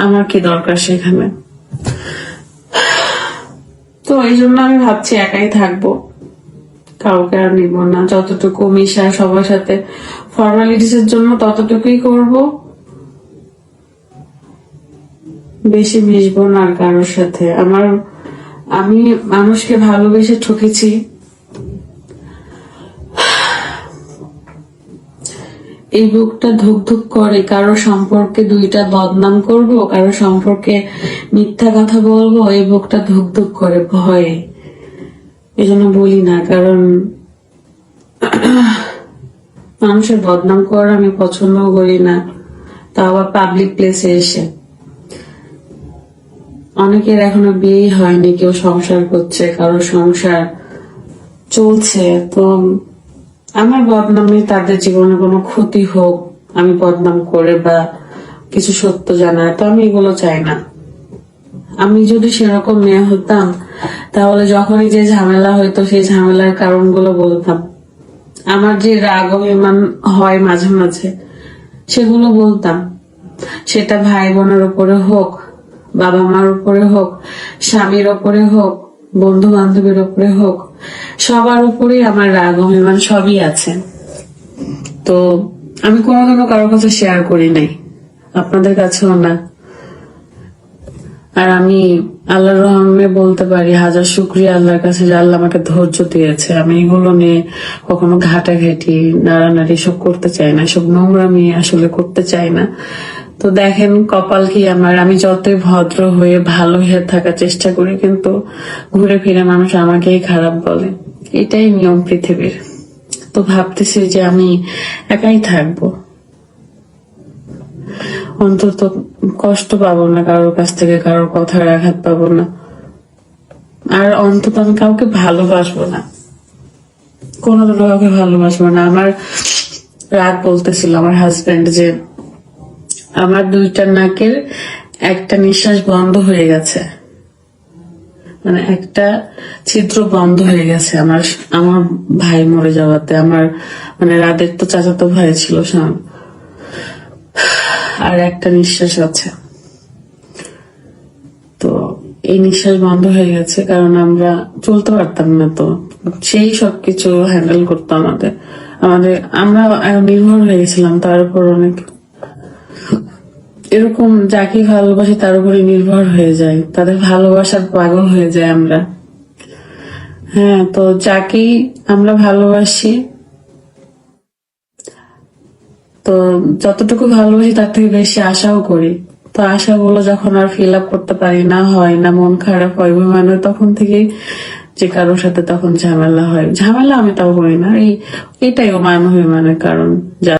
আমার কি দরকার সেখানে? তো এই জন্য আমি ভাবছি একাই থাকব। কাউকে আর নিব না। যতটুকু মিশা সবার সাথে ফর্মালিটিস এর জন্য ততটুকুই করব। বেশি মিশবো না কারোর সাথে। আমার, আমি মানুষকে ভালোবেসে ঠকেছি। এই বুকটা ধুক ধুক করে, কারও সম্পর্কে দুইটা বদনাম করব, কারও সম্পর্কে মিথ্যা কথা বলব, এই বুকটা ধুক ধুক করে ভয়ে। এই জন্য বলি না, কারণ মানুষের বদনাম করা আমি পছন্দও করি না তা আবার পাবলিক প্লেসে এসে। অনেকের এখনও বিয়ে হয়নি, কেউ সংসার করছে, কারও সংসার চলছে, তো আমার বদনামে তাদের জীবনে কোনো ক্ষতি হোক, আমি বদনাম করে বা কিছু সত্য জানার তো আমি এগুলো চাই না। আমি যদি সেরকম মেয়ে হতাম, তাহলে যখনই যে ঝামেলা হইতো, সেই ঝামেলার কারণগুলো বলতাম। আমার যে রাগ অভিমান হয় মাঝে মাঝে, সেগুলো বলতাম। সেটা ভাই বোনের উপরে হোক বাবা মার উপরে হোক, স্বামীর উপরে হোক বন্ধু বান্ধবের উপরে হোক, সবার উপরে আমার রাগ অভিমান সবই আছে। তো আমি কোনোদিনও কারোর কাছে শেয়ার করি নাই। আপনাদের কাছেও না। আর আমি আল্লাহর রহমে বলতে পারি, হাজার শুক্রিয়া আল্লাহর কাছে যে আল্লাহ আমাকে ধৈর্য দিয়েছে। আমি এগুলো নিয়ে কখনো ঘাটাঘাটি, নাড়ানাড়ি সব করতে চাই না সব নোংরামি আসলে করতে চাই না। তো দেখেন কপাল কি আমার? আমি যতই ভদ্র হয়ে ভালো হয়ে থাকার চেষ্টা করি, কিন্তু ঘুরে ফিরে মানুষ আমাকেই খারাপ বলে। এটাই নিয়ম পৃথিবীর। তো ভাবতেছি যে আমি একাই থাকব। অন্তত কষ্ট পাবো না কারোর কাছ থেকে, কারোর কথার আঘাত পাবো না। আর অন্তত আমি কাউকে ভালোবাসবো না। কোনোদিনও কাউকে ভালোবাসবো না। আমার রাগ বলতেছিল আমার হাজবেন্ড যে আমার দুইটা নাকের একটা নিঃশ্বাস বন্ধ হয়ে গেছে। মানে একটা ছিদ্র বন্ধ হয়ে গেছে। আমার আমার ভাই মরে যাওয়াতে, আমার মানে রাতের তো চাচাতো ভাই ছিল সাম আর একটা নিঃশ্বাস আছে। তো এই নিঃশ্বাস বন্ধ হয়ে গেছে কারণ আমরা চলতে পারতাম না তো। সেই সবকিছু হ্যান্ডেল করতো আমাদের। আমাদের, আমরা নির্ভর হয়ে গেছিলাম তার উপর অনেক এরকম যাকে ভালোবাসি তার উপরে নির্ভর হয়ে যায় তাদের ভালোবাসার পাগল হয়ে যায় আমরা। হ্যাঁ তো যাকেই আমরা ভালোবাসি, তো যতটুকু ভালোবাসি তার থেকে বেশি আশাও করি। তো আশাগুলো যখন আর ফিল আপ করতে পারি না, হয় না, মন খারাপ হয় হয়, তখন থেকেই যে কারোর সাথে তখন ঝামেলা হয়। ঝামেলা আমি তাও করি না, এই, এটাই মান অভিমানের কারণ। যা